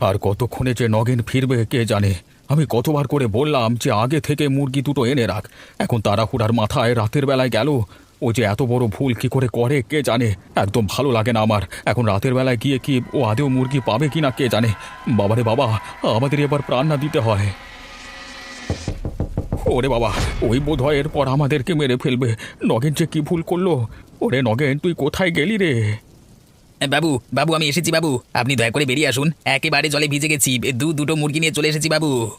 আর কতক্ষণে যে নগেন ফিরবে, কে জানে? আমি কতবার করে বললাম যে আগে থেকে মুরগি দুটো এনে রাখ। এখন তাড়াহুড়ার মাথায় রাতের বেলায় গেল। ও যে এত বড় ভুল কি করে করে, কে জানে? একদম ভালো লাগে না আমার। এখন রাতের বেলায় গিয়ে কি ও আদেও মুরগি পাবে কি না, কে জানে? বাবারে বাবা আমাদের এবার প্রাণ না দিতে হয়। ওরে বাবা, ওই বোধ হয় এরপর আমাদেরকে মেরে ফেলবে। নগেন যে কি ভুল করল? ওরে নগেন, তুই কোথায় গেলি রে? বাবু বাবু আমি এসেছি বাবু। আপনি দয়া করে বেরিয়ে আসুন। একেবারে জলে ভিজে গেছি। দু দুটো মুরগি নিয়ে চলে এসেছি বাবু।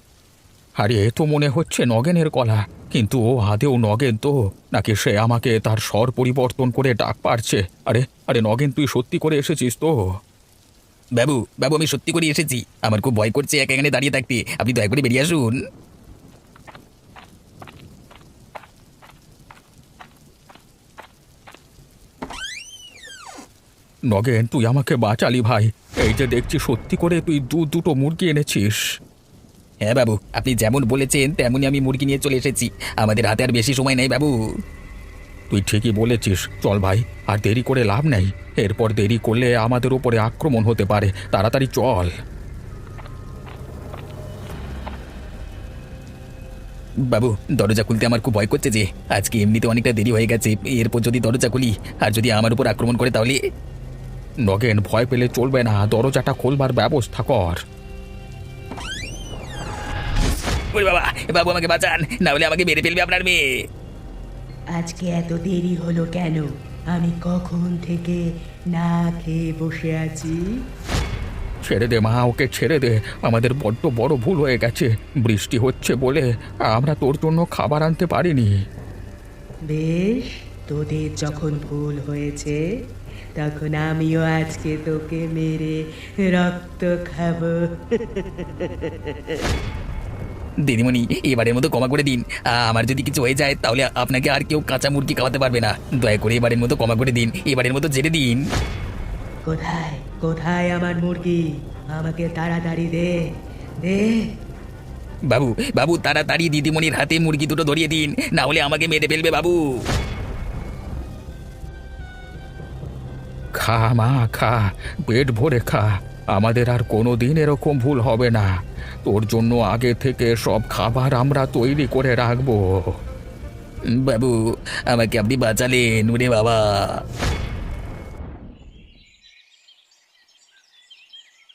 আরে এ তো মনে হচ্ছে নগেনের কলা। কিন্তু ও আদেও নগেন তো। নাকি সে আমাকে তার স্বর পরিবর্তন করে ডাক পারছে? আরে আরে নগেন তুই সত্যি করে এসেছিস তো? বাবু বাবু আমি সত্যি করে এসেছি। আমার খুব ভয় করছে এক এখানে দাঁড়িয়ে থাকতে। আপনি দয়া করে বেরিয়ে আসুন। নগেন তুই আমাকে বাঁচালি ভাই। এই যে দেখছি সত্যি করে তুই দু দুটো মুরগি এনেছিস। হ্যাঁ বাবু আপনি যেমন বলেছেন তেমনই আমি মুরগি নিয়ে চলে এসেছি। আমাদের হাতে আর বেশি সময় নেই বাবু। তুই ঠিকই বলেছিস। চল ভাই আর দেরি করে লাভ নেই। এরপর দেরি করলে আমাদের উপরে আক্রমণ হতে পারে। তাড়াতাড়ি চল। বাবু দরজা খুলতে আমার খুব ভয় করছে যে আজকে এমনিতে অনেকটা দেরি হয়ে গেছে। এরপর যদি দরজা খুলি আর যদি আমার উপর আক্রমণ করে তাহলে নগেন ভয় পেলে চলবে না দরজাটা খোলবার ব্যবস্থা কর। ওরে বাবা বাবু আমাকে বাঁচান না হলে আমাকে মেরে ফেলবে আপনার মেয়ে। আজকে এত দেরি হলো কেন? আমি কখন থেকে না খেয়ে বসে আছি? ছেড়ে দে মা ওকে ছেড়ে দে। আমাদের বড্ড বড় ভুল হয়ে গেছে। বৃষ্টি হচ্ছে বলে আমরা তোর জন্য খাবার আনতে পারিনি। বেশ তোদের যখন ভুল হয়েছে তখন আমিও আজকে তোকে মেরে রক্ত খাব দিদিমণি এবারের মতো ক্ষমা করে দিন। আমার যদি কিছু হয়ে যায় তাহলে আপনাকে আর কেউ কাঁচা মুরগি খাওয়াতে পারবে না। দয়া করে এবারের মতো ক্ষমা করে দিন। এবারের মতো ছেড়ে দিন। কোথায়? কোথায় আমার মুরগি? আমাকে তাড়াতাড়ি দে। দে। বাবু বাবু তাড়াতাড়ি দিদিমণির হাতে মুরগি দুটো ধরিয়ে দিন। না হলে আমাকে মেরে ফেলবে বাবু। খা মা খা পেট ভরে খা। আমাদের আর কোনো দিন এরকম ভুল হবে না। তোর জন্য আগে থেকে সব খাবার আমরা তৈরি করে রাখব। বাবু আমাকে আপনি বাঁচালেন ওরে বাবা।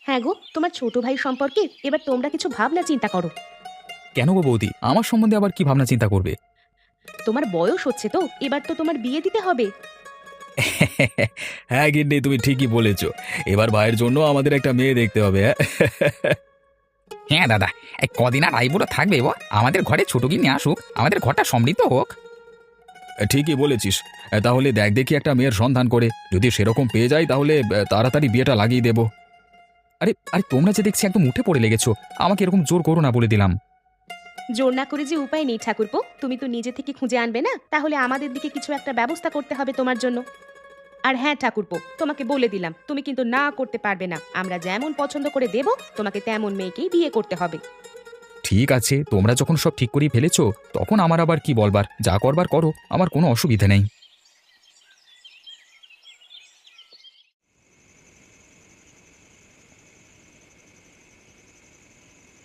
হ্যাঁ গো তোমার ছোট ভাই সম্পর্কে এবার তোমরা কিছু ভাবনা চিন্তা করো। কেন গো বৌদি? আমার সম্বন্ধে আবার কি ভাবনা চিন্তা করবে? তোমার বয়স হচ্ছে তো এবার তো তোমার বিয়ে দিতে হবে। হ্যাঁ গিন্নি তুমি ঠিকই বলেছ। এবার ভাইয়ের জন্য আমাদের একটা মেয়ে দেখতে হবে হ্যাঁ? হ্যাঁ দাদা এই কদিন আর আইবুড়ো থাকবে ও আমাদের ঘরে ছোট কিনে আসুক আমাদের ঘরটা সমৃদ্ধ হোক। ঠিকই বলেছিস। তাহলে দেখ দেখি একটা মেয়ের সন্ধান করে। যদি সেরকম পেয়ে যাই তাহলে আহ, তাড়াতাড়ি বিয়েটা লাগিয়ে দেবো। আরে আরে তোমরা যে দেখছি একদম উঠে পড়ে লেগেছো আমাকে এরকম জোর করো না বলে দিলাম। জোর না করে যে উপায় নেই, ঠাকুরপো। তুমি তো নিজে থেকে খুঁজে আনবে না? তাহলে আমাদের দিকে কিছু একটা ব্যবস্থা করতে হবে তোমার জন্য। আর হ্যাঁ ঠাকুরপো, তোমাকে বলে দিলাম, তুমি কিন্তু না করতে পারবে না। আমরা যেমন পছন্দ করে দেব, তোমাকে তেমন মেয়েকেই বিয়ে করতে হবে। ঠিক আছে, তোমরা যখন সব ঠিক করেই ফেলেছো, তখন আমার আবার কি বলবার? যা করবার করো, আমার কোনো অসুবিধা নেই।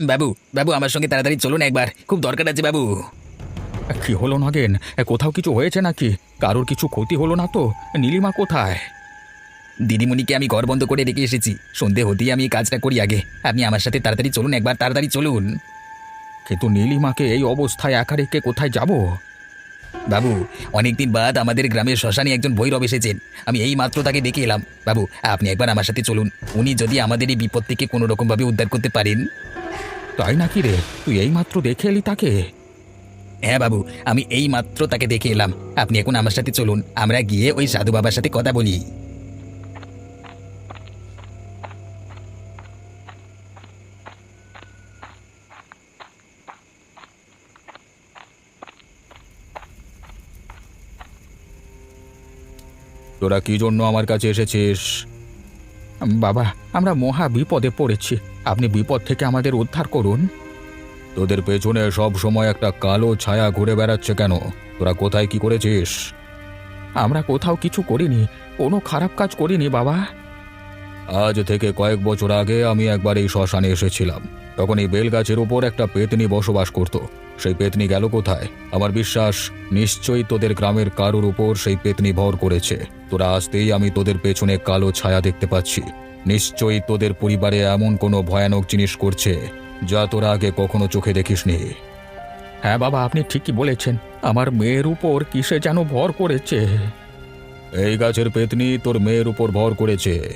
বাবু বাবু আমার সঙ্গে তাড়াতাড়ি চলুন একবার। খুব দরকার আছে বাবু। কি হলো নাগেন? কোথাও কিছু হয়েছে নাকি? কারোর কিছু ক্ষতি হলো না তো? নীলিমা কোথায়? দিদিমণিকে আমি ঘর বন্ধ করে রেখে এসেছি। সন্ধে হতেই আমি এই কাজটা করি আগে। আপনি আমার সাথে তাড়াতাড়ি চলুন একবার তাড়াতাড়ি চলুন। কিন্তু নীলিমাকে এই অবস্থায় একা রেখে কোথায় যাব? বাবু অনেকদিন বাদ আমাদের গ্রামের শ্মশানে একজন ভৈরব এসেছেন। আমি এই মাত্র তাকে ডেকে এলাম। বাবু আপনি একবার আমার সাথে চলুন। উনি যদি আমাদের এই বিপদ থেকে কোনো রকমভাবে উদ্ধার করতে পারেন। তাই নাকি রে? তুই এইমাত্র দেখে এলি তাকে? হ্যাঁ বাবু, আমি এই মাত্র তাকে দেখে এলাম। আপনি এখন আমার সাথে চলুন, আমরা গিয়ে ওই সাধু বাবার সাথে কথা বলি। তোরা কি জন্য আমার কাছে এসেছিস? বাবা, আমরা মহা বিপদে পড়েছি। আপনি বিপদ থেকে আমাদের উদ্ধার করুন। তোদের পেছনে সব সময় একটা কালো ছায়া ঘুরে বেড়াচ্ছে কেন? তোরা কোথায় কি করেছিস? আমরা কোথাও কিছু করিনি। কোনো খারাপ কাজ করিনি, বাবা। আজ থেকে কয়েক বছর আগে আমি একবার এই শ্মশানে এসেছিলাম। তখন এই বেলগাছের উপর একটা পেতনি বসবাস করত। সেই পেতনি গেল কোথায়? আমার বিশ্বাস, নিশ্চয়ই তোদের গ্রামের কারোর উপর সেই পেতনি ভর করেছে। তোরা আসতেই আমি তোদের পেছনে কালো ছায়া দেখতে পাচ্ছি। নিশ্চয়ই তোদের পরিবারে এমন কোনো ভয়ানক জিনিস করছে যা তোরা আগে কখনো চোখে দেখিসনি। হ্যাঁ বাবা আপনি ঠিকই বলেছেন। আমার মেয়ের উপর কিসে যেন ভর করেছে? এই গাছের পেতনি তোর মেয়ের উপর ভর করেছে।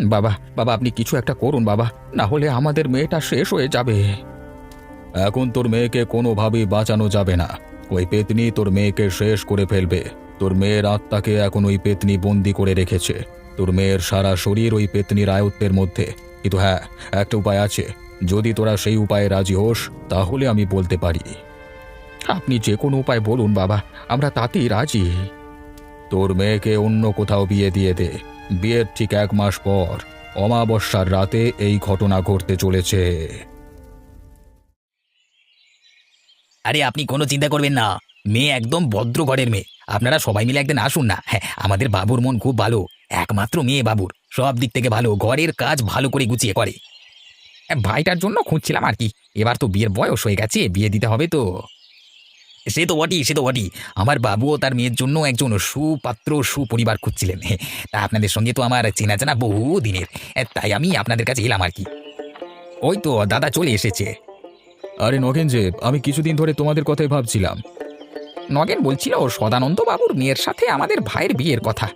বাবা বাবা আপনি কিছু একটা করুন বাবা না হলে আমাদের মেয়েটা শেষ হয়ে যাবে। এখন তোর মেয়েকে কোনোভাবেই বাঁচানো যাবে না। ওই পেতনি তোর মেয়েকে শেষ করে ফেলবে। তোর মেয়ের আত্মাকে এখন ওই পেতনি বন্দি করে রেখেছে। তোর মেয়ের সারা শরীর ওই পেতনির আয়ত্তের মধ্যে। কিন্তু হ্যাঁ একটা উপায় আছে। যদি তোরা সেই উপায়ে রাজি হোস, তাহলে আমি বলতে পারি। আপনি যে কোনো উপায় বলুন বাবা, আমরা তাতেই রাজি। তোর মেয়েকে অন্য কোথাও বিয়ে দিয়ে দে। বিয়ের ঠিক এক মাস পর, অমাবস্যার রাতে এই ঘটনা ঘটতে চলেছে। আরে, আপনি কোনো চিন্তা করবেন না। মেয়ে একদম ভদ্র ঘরের মেয়ে। আপনারা সবাই মিলে একদিন আসুন না। হ্যাঁ আমাদের বাবুর মন খুব ভালো। একমাত্র মেয়ে বাবুর। সব দিক থেকে ভালো ঘরের কাজ ভালো করে গুছিয়ে করে। ভাইটার জন্য খুঁজছিলাম আর কি। এবার তো বিয়ের বয়স হয়ে গেছে বিয়ে দিতে হবে তো। সে তো বটি সে তো বটি আমার বাবুও তার মেয়ের জন্য একজন সুপাত্র সুপরিবার খুঁজছিলেন। তা আপনাদের সঙ্গে তো আমার চেনা চেনা বহু দিনের তাই আমি আপনাদের কাছে এলাম আর কি। ওই তো দাদা চলে এসেছে। আরে নগেন যে আমি কিছুদিন ধরে তোমাদের কথাই ভাবছিলাম। নগেন বলছিল সদানন্দ বাবুর মেয়ের সাথে আমাদের ভাইয়ের বিয়ের কথা।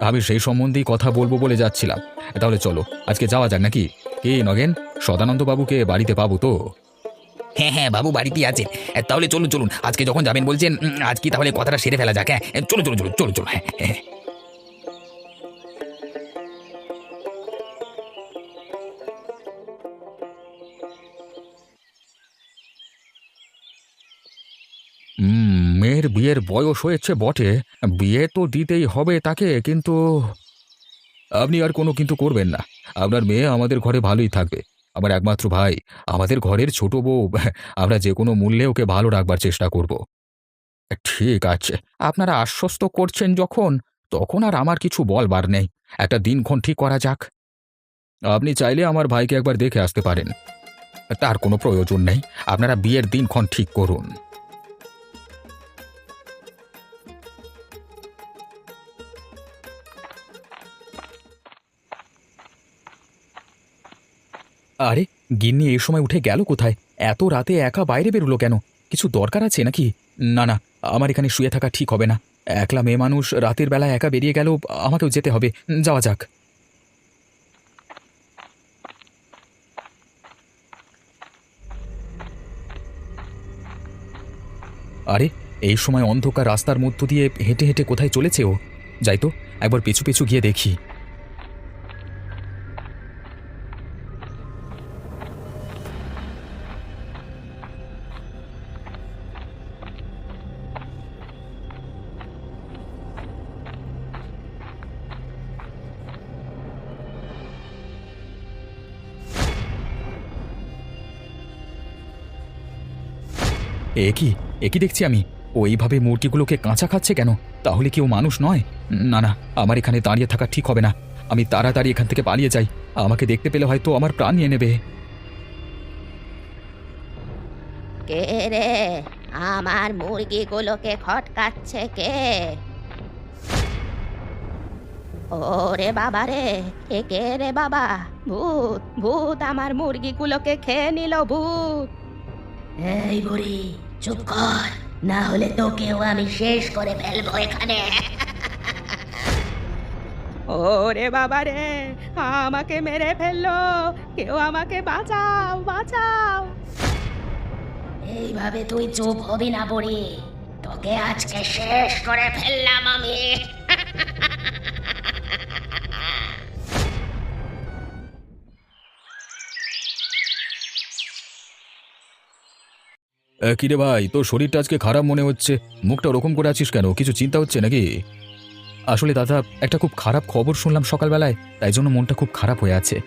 আমি সেই সম্বন্ধেই কথা বলব বলে যাচ্ছিলাম। তাহলে চলো, আজকে যাওয়া যাক নাকি? কে নগেন? সদানন্দ বাবুকে বাড়িতে পাবো তো? হ্যাঁ হ্যাঁ বাবু বাড়িতেই আছেন তাহলে চলুন চলুন। আজকে যখন যাবেন বলছেন আজকে তাহলে কথাটা সেরে ফেলা যাক হ্যাঁ? চলুন চলুন চলুন চলুন চলুন হ্যাঁ হ্যাঁ। মেয়ের বয়স হয়েছে বটে। বিয়ে তো দিতেই হবে তাকে, কিন্তু আপনি আর কোনো কিন্তু করবেন না। আপনার মেয়ে আমাদের ঘরে ভালোই থাকবে। আমার একমাত্র ভাই, আমাদের ঘরের ছোট বউ, আমরা যে কোনো মূল্যে ওকে ভালো রাখবার চেষ্টা করব। ঠিক আছে, আপনারা আশ্বস্ত করছেন যখন, তখন আর আমার কিছু বলবার নেই। একটা দিনক্ষণ ঠিক করা যাক। আপনি চাইলে আমার ভাইকে একবার দেখে আসতে পারেন। তার কোনো প্রয়োজন নেই। আপনারা বিয়ের দিনক্ষণ ঠিক করুন। আরে, গিন্নি এই সময় উঠে গেল কোথায়? এত রাতে একা বাইরে বেরোলো কেন? কিছু দরকার আছে নাকি? না না, আমার এখানে শুয়ে থাকা ঠিক হবে না। একলা মেয়ে মানুষ রাতের বেলায় একা বেরিয়ে গেল, আমাকেও যেতে হবে। যাওয়া যাক। আরে, এই সময় অন্ধকার রাস্তার মধ্য দিয়ে হেঁটে হেঁটে কোথায় চলেছে ও? যাই তো, একবার পিছু পিছু গিয়ে দেখি। এ কি? এ কি দেখছি আমি? ও এইভাবে মূর্তিগুলোকে কাঁচা খাচ্ছে কেন? তাহলে কি ও মানুষ নয়? না না আমার এখানে দাঁড়িয়ে থাকা ঠিক হবে না। আমি তাড়াতাড়ি এখান থেকে পালিয়ে যাই। আমাকে দেখতে পেলে হয়তো আমার প্রাণ নিয়ে নেবে। কে রে? আমার মুরগিগুলোকে খটকাচ্ছে কে? ওরে বাবা রে এ কে রে বাবা? ভূত ভূত আমার মুরগিগুলোকে খেয়ে নিল ভূত। এই বুড়ি চুপ কর। না হলে তোকেও আমি শেষ করে ফেলব এখানে। ওরে বাবা রে আমাকে মেরে ফেলল। কেউ আমাকে বাঁচাও বাঁচাও। এইভাবে তুই চুপ হবি না বড়ি। তোকে আজকে শেষ করে ফেললাম আমি। কিরে ভাই, তোর শরীরটা আজকে খারাপ মনে হচ্ছে। মুখটা ওরকম করে আছিস কেন? কিছু চিন্তা হচ্ছে নাকি? আসলে দাদা, একটা খুব খারাপ খবর শুনলাম সকালবেলায়, তাই জন্য মনটা খুব খারাপ হয়ে আছে।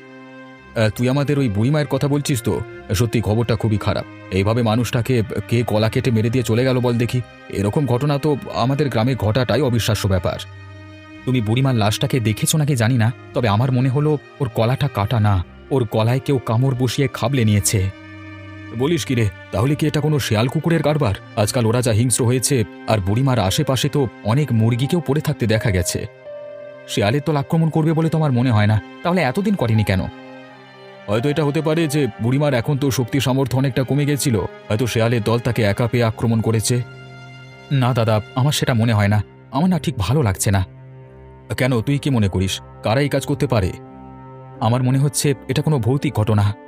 তুই আমাদের ওই বুড়িমায়ের কথা বলছিস তো? সত্যি খবরটা খুবই খারাপ। এইভাবে মানুষটাকে কে গলা কেটে মেরে দিয়ে চলে গেল বল দেখি। এরকম ঘটনা তো আমাদের গ্রামে ঘটাটাই অবিশ্বাস্য ব্যাপার। তুমি বুড়িমার লাশটাকে দেখেছ নাকি জানি না, তবে আমার মনে হলো ওর গলাটা কাটা না। ওর গলায় কেউ কামড় বসিয়ে খাবলে নিয়েছে। বলিস কি রে তাহলে কি এটা কোনো শেয়াল কুকুরের কারবার? আজকাল ওরা যা হিংস্র হয়েছে, আর বুড়িমার আশেপাশে তো অনেক মুরগিকেও পড়ে থাকতে দেখা গেছে। শেয়ালের তো আক্রমণ করবে বলে তোমার মনে হয় না? তাহলে এতদিন করেনি কেন? হয়তো এটা হতে পারে যে বুড়িমার এখন তো শক্তি সামর্থ্য অনেকটা কমে গেছিল। হয়তো শেয়ালের দল তাকে একা পেয়ে আক্রমণ করেছে। না দাদা, আমার সেটা মনে হয় না। আমার না ঠিক ভালো লাগছে না। কেন, তুই কি মনে করিস? কারা এই কাজ করতে পারে? আমার মনে হচ্ছে এটা কোনো ভৌতিক ঘটনা।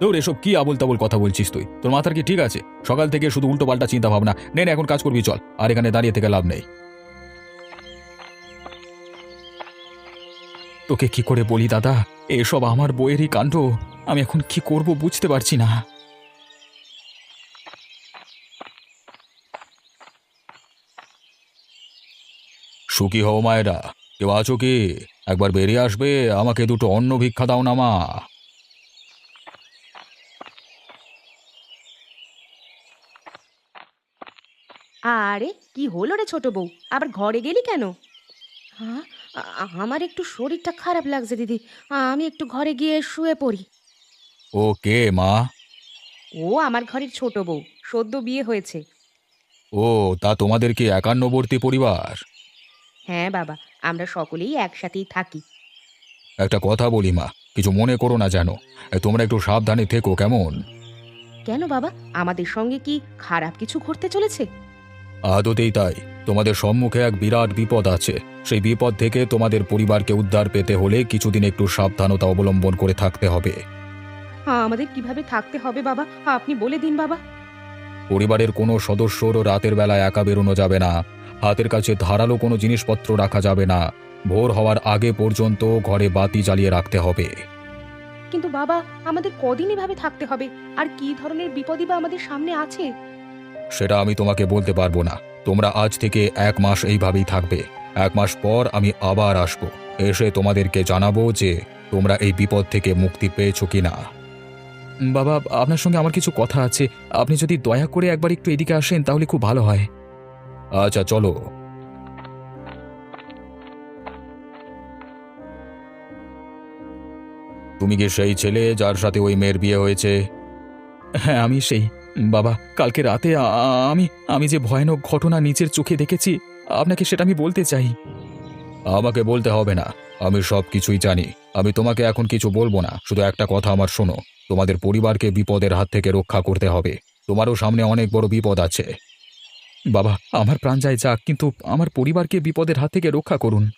তোর এসব কি আবল তাবল কথা বলছিস তুই? তোর মাথার কি ঠিক আছে? সকাল থেকে শুধু উল্টো পাল্টা চিন্তা ভাবনা নে, এখন কাজ করবি, চল। আর এখানে দাঁড়িয়ে থেকে লাভ নেই। তোকে কি করে বলি, দাদা? এসব আমার বইয়েরই কাণ্ড। আমি এখন কি করব বুঝতে পারছি না। সুখী হও, মায়েরা। কেউ আছো কি? একবার বেরিয়ে আসবে, আমাকে দুটো অন্ন ভিক্ষা দাও না, মা। আরে কি হলো রে ছোট বউ? আবার ঘরে গেলি কেন? হ্যাঁ আমার একটু শরীরটা খারাপ লাগছে দিদি। আমি একটু ঘরে গিয়ে শুয়ে পড়ি। ও কে মা? ও আমার ঘরের ছোট বউ। সদ্য বিয়ে হয়েছে। ও তা তোমাদের কি একান্নবর্তী পরিবার? হ্যাঁ বাবা। আমরা সকলেই একসাথেই থাকি। একটা কথা বলি মা। কিছু মনে করো না যেন। তোমরা একটু সাবধানে থেকো কেমন? কেন বাবা? আমাদের সঙ্গে কি খারাপ কিছু ঘটতে চলেছে? আদতেই তাই। তোমাদের সম্মুখে এক বিরাট বিপদ আছে। সেই বিপদ থেকে তোমাদের পরিবারকে উদ্ধার পেতে হলে কিছুদিন একটু সাবধানতা অবলম্বন করে থাকতে হবে। আমাদের কীভাবে থাকতে হবে বাবা? আপনি বলে দিন বাবা। পরিবারের কোনো সদস্যরও রাতের বেলায় একা বেরোনো যাবে না। হাতের কাছে ধারালো কোনো জিনিসপত্র রাখা যাবে না। ভোর হওয়ার আগে পর্যন্ত ঘরে বাতি জ্বালিয়ে রাখতে হবে। কিন্তু বাবা আমাদের কদিন এভাবে থাকতে হবে? আর কি ধরনের বিপদই বা আমাদের সামনে আছে? সেটা আমি তোমাকে বলতে পারব না। তোমরা আজ থেকে এক মাস এইভাবেই থাকবে। এক মাস পর আমি আবার আসব। এসে তোমাদেরকে জানাব যে তোমরা এই বিপদ থেকে মুক্তি পেয়েছ কিনা। বাবা, আপনার সঙ্গে আমার কিছু কথা আছে। আপনি যদি দয়া করে একবার একটু এদিকে আসেন, তাহলে খুব ভালো হয়। আচ্ছা চলো। তুমি কি সেই ছেলে যার সাথে ওই মেয়ের বিয়ে হয়েছে? হ্যাঁ আমি সেই। বাবা কালকে রাতে আমি আমি যে ভয়ানক ঘটনা নিজের চোখে দেখেছি আপনাকে সেটা আমি বলতে চাই। আমাকে বলতে হবে না আমি সব কিছুই জানি আমি তোমাকে এখন কিছু বলব না শুধু একটা কথা আমার শোনো তোমাদের পরিবারকে বিপদের হাত থেকে রক্ষা করতে হবে তোমারও সামনে অনেক বড় বিপদ আছে। বাবা আমার প্রাণ যায় যাক কিন্তু আমার পরিবারকে বিপদের হাত থেকে রক্ষা করুন।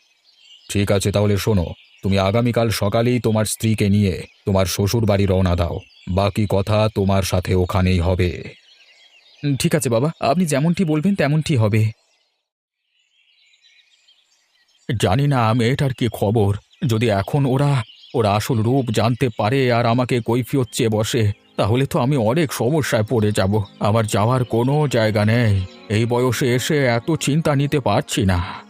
ঠিক আছে তাহলে শোনো তুমি আগামীকাল সকালেই তোমার স্ত্রীকে নিয়ে তোমার শ্বশুর বাড়ি রওনা দাও। বাকি কথা তোমার সাথে ওখানেই হবে। ঠিক আছে বাবা। আপনি যেমনটি বলবেন তেমনটি হবে। জানি না মেয়েটার কি খবর? যদি এখন ওরা ওর আসল রূপ জানতে পারে আর আমাকে কৈফিয়ত চেয়ে বসে তাহলে তো আমি অনেক সমস্যায় পড়ে যাব। আমার যাওয়ার কোনো জায়গা নেই। এই বয়সে এসে এত চিন্তা নিতে পারছি না।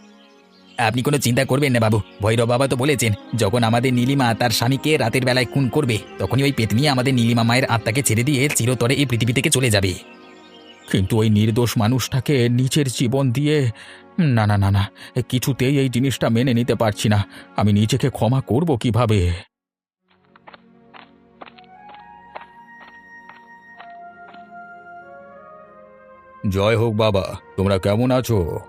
আপনি কোনো চিন্তা করবেন না বাবু। ভৈরব বাবা তো বলেছেন, যখন আমাদের নীলিমা তার স্বামীকে রাতের বেলায় খুন করবে, তখনই ওই পেতনি আমাদের নীলিমা মায়ের আত্মাকে ছেড়ে দিয়ে চিরতরে এই পৃথিবী থেকে চলে যাবে। কিন্তু ওই নির্দোষ মানুষটাকে নিজের জীবন দিয়ে, না না না না, কিছুতেই এই জিনিসটা মেনে নিতে পারছি না। আমি নিজেকে ক্ষমা করব কীভাবে? জয় হোক বাবা, তোমরা কেমন আছো?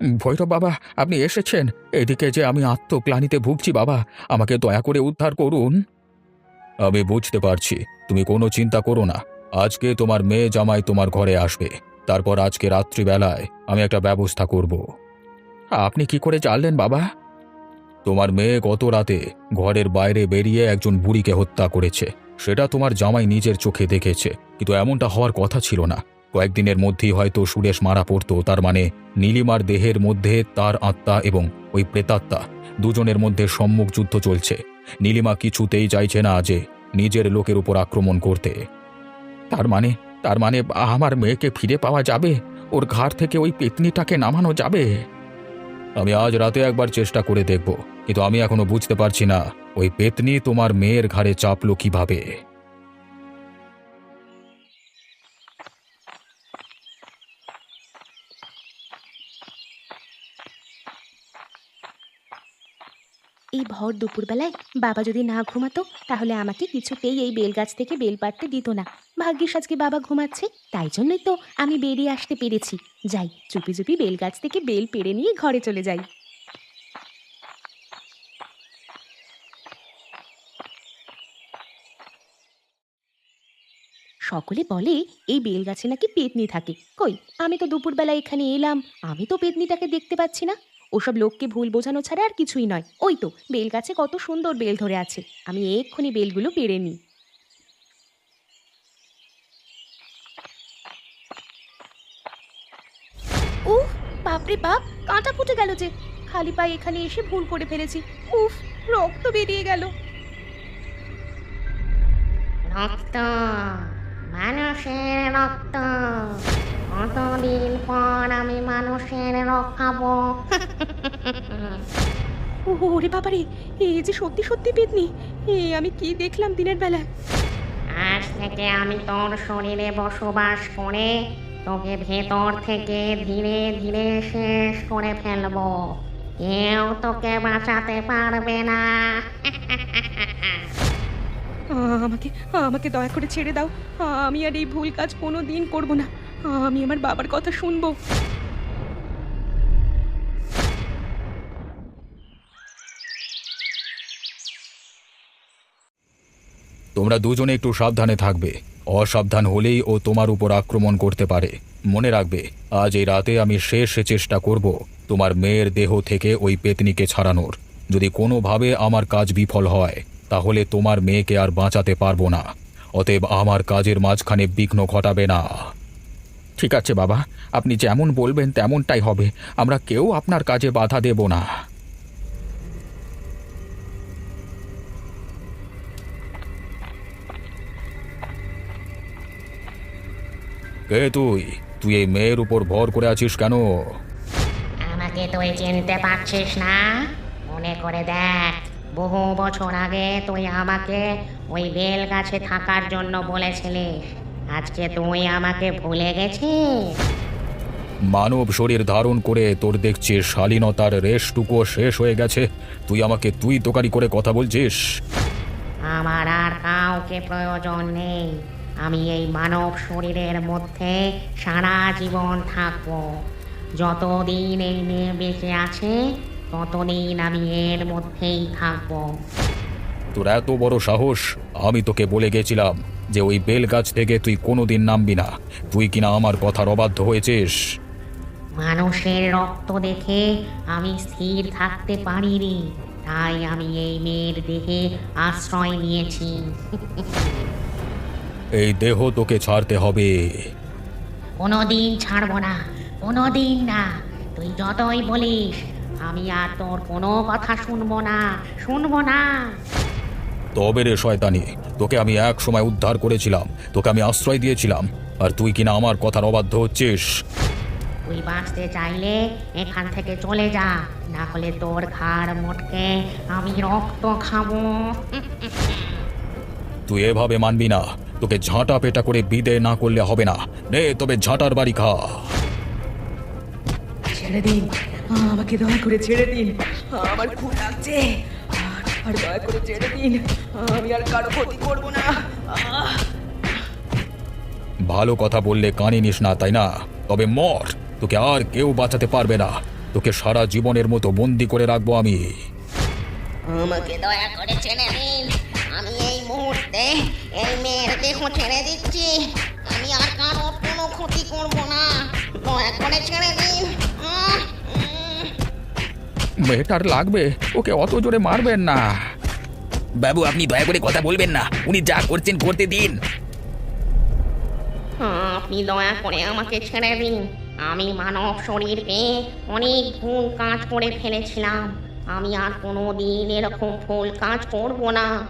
ভৈরব বাবা, আপনি এসেছেন। এদিকে যে আমি আত্মগ্লানিতে ভুগছি বাবা, আমাকে দয়া করে উদ্ধার করুন। আমি বুঝতে পারছি, তুমি কোনো চিন্তা করো না। আজকে তোমার মেয়ে জামাই তোমার ঘরে আসবে। তারপর আজকে রাত্রিবেলায় আমি একটা ব্যবস্থা করব। আপনি কি করে জানলেন বাবা? তোমার মেয়ে গত রাতে ঘরের বাইরে বেরিয়ে একজন বুড়িকে হত্যা করেছে। সেটা তোমার জামাই নিজের চোখে দেখেছে, কিন্তু এমনটা হওয়ার কথা ছিল না। কয়েকদিনের মধ্যেই হয়তো সুরেশ মারা পড়তো, তার মানে নীলিমার দেহের মধ্যে তার আত্মা এবং ওই প্রেতাত্মা দুজনের মধ্যে সম্মুখ যুদ্ধ চলছে। নীলিমা কিছুতেই চাইছে না যে নিজের লোকের উপর আক্রমণ করতে। তার মানে তার মানে আমার মেয়েকে ফিরে পাওয়া যাবে? ওর ঘাড় থেকে ওই পেতনিটাকে নামানো যাবে? আমি আজ রাতে একবার চেষ্টা করে দেখব, কিন্তু আমি এখনও বুঝতে পারছি না, ওই পেতনি তোমার মেয়ের ঘাড়ে চাপলো কীভাবে? এই ভর দুপুরবেলায় বাবা যদি না ঘুমাতো, তাহলে আমাকে কিছুতেই এই বেল গাছ থেকে বেল পাড়তে দিত না। ভাগ্যিস আজকে বাবা ঘুমাচ্ছে, তাই জন্যই তো আমি বেরিয়ে আসতে পেরেছি। যাই, চুপি চুপি বেল গাছ থেকে বেল পেড়ে নিয়ে ঘরে চলে যাই। সকলে বলে, এই বেল গাছে নাকি পেতনি থাকে। কই, আমি তো দুপুরবেলা এখানে এলাম, আমি তো পেতনিটাকে দেখতে পাচ্ছি না। ওসব লোককে ভুল বোঝানো ছাড়া আর কিছুই নয়। ওই তো বেল গাছে কত সুন্দর বেল ধরে আছে। আমি এক্ষুনি বেলগুলো পেরে নিই। উফ, বাপরে বাপ, কাঁটা ফুটে গেল যে। খালি পায়ে এখানে এসে ভুল করে ফেলেছি। উফ, রক্ত বেরিয়ে গেল। রক্ত, মানুষের রক্ত। কতদিন পর আমি মানুষের রক্ত খাব ওরে বাবারে এই যে সত্যি সত্যি পেতনি এ আমি কি দেখলাম দিনের বেলা আজ থেকে আমি তোর শরীরে বসবাস করে তোকে ভেতর থেকে ধীরে ধীরে শেষ করে ফেলব। কেউ তোকে বাঁচাতে পারবে না। আমাকে আমাকে দয়া করে ছেড়ে দাও। আমি আর এই ভুল কাজ কোনো দিন করব না। আমি আমার বাবার কথা শুনব। তোমরা দুজনে একটু সাবধানে থাকবে। অসাবধান হলেই ও তোমার উপর আক্রমণ করতে পারে। মনে রাখবে, আজ এই রাতে আমি শেষ চেষ্টা করব তোমার মেয়ের দেহ থেকে ওই পেতনিকে ছাড়ানোর। যদি কোনোভাবে আমার কাজ বিফল হয়, তাহলে তোমার মেয়েকে আর বাঁচাতে পারব না। অতএব আমার কাজের মাঝখানে বিঘ্ন ঘটাবে না। ঠিক আছে বাবা আপনি যেমন বলবেন তেমনটাই হবে আমরা কেউ আপনার কাজে বাধা দেব না। কে তুই? তুই এই মেয়ের উপর ভর করে আছিস কেন? আমাকে তুই চিনতে পারছিস না? মনে করে দেখ বহু বছর আগে তুই আমাকে ওই বেল গাছে থাকার জন্য বলেছিলিস আজকে তুই আমাকে ভুলে গেছিস? মানব শরীর ধারণ করে তোর দেখছি শালীনতার রেশটুকু শেষ হয়ে গেছে। তুই আমাকে তুই তোকারি করে কথা বলছিস? আমার আর কাউকে প্রয়োজন নেই। আমি এই মানব শরীরের মধ্যে সারা জীবন থাকব। যতদিন এই মেয়ে বেঁচে আছে ততদিন আমি এর মধ্যেই থাকব। তোর এত বড় সাহস আমি তোকে বলে গেছিলাম। যে ওই বেল গাছ থেকে তুই কোনোদিন নামবি না। তুই কিনা আমার কথার অবাধ্য হয়েছিস? মানুষের রক্ত দেখে আমি স্থির থাকতে পারিনি তাই আমি এই মেয়ের দেহে আশ্রয় নিয়েছি। এই দেহ তোকে ছাড়তে হবে। কোনোদিন ছাড়বো না কোনোদিন না। তুই যতই বলিস আমি আর তোর কোনো কথা শুনব না শুনব না। তবে রে শয়তানি। তোকে আমি এক সময় উদ্ধার করেছিলাম। তোকে আমি আশ্রয় দিয়েছিলাম। আর তুই কিনা আমার কথার অবাধ্য হচ্ছিস? তুই বাঁচতে চাইলে এখান থেকে চলে যা। না হলে তোর ঘাড় মোটকে আমি রক্ত খাব। তুই এভাবে মানবি না। তোকে ঝাঁটা পেটা করে বিদে না করলে হবে না। নে তবে ঝাঁটার বাড়ি খা। ছেড়ে দিন। আমাকে দয়া করে ছেড়ে দিন। আমার খুব লাগছে। আর দয়া করে ছেড়ে দিন। আমি আর কারও ক্ষতি করব না। ভালো কথা বললে কানে নিস না তাই না? তবে মর তোকে আর কেউ বাঁচাতে পারবে না। তোকে সারা জীবনের মতো বন্দি করে রাখব আমি। আমাকে দয়া করে ছেড়ে দিন। আমি এই মুহূর্তে এই মেয়ের দেহ ছেড়ে দিচ্ছি। আমি আর কারোর কোনো ক্ষতি করব না। দয়া করে ছেড়ে দিন। মেয়েটার লাগবে। ওকে অত জোরে মারবেন না। বাবু আপনি দয়া করে কথা বলবেন না। উনি যা করছেন করতে দিন। আপনি দয়া করে আমাকে ছেড়ে দিন। আমি মানব শরীর পেয়ে অনেক ভুল কাজ করে ফেলেছিলাম। আমি আর কোনো দিন এরকম ভুল কাজ করব না।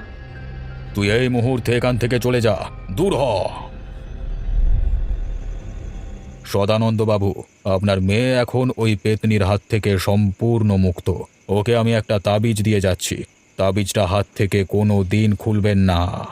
তুই এই মুহূর্তে এখান থেকে চলে যা। দূর হ। সদানন্দ বাবু আপনার মেয়ে এখন ওই পেতনির হাত থেকে সম্পূর্ণ মুক্ত। ওকে আমি একটা তাবিজ দিয়ে যাচ্ছি। তাবিজটা হাত থেকে কোনো দিন খুলবেন না।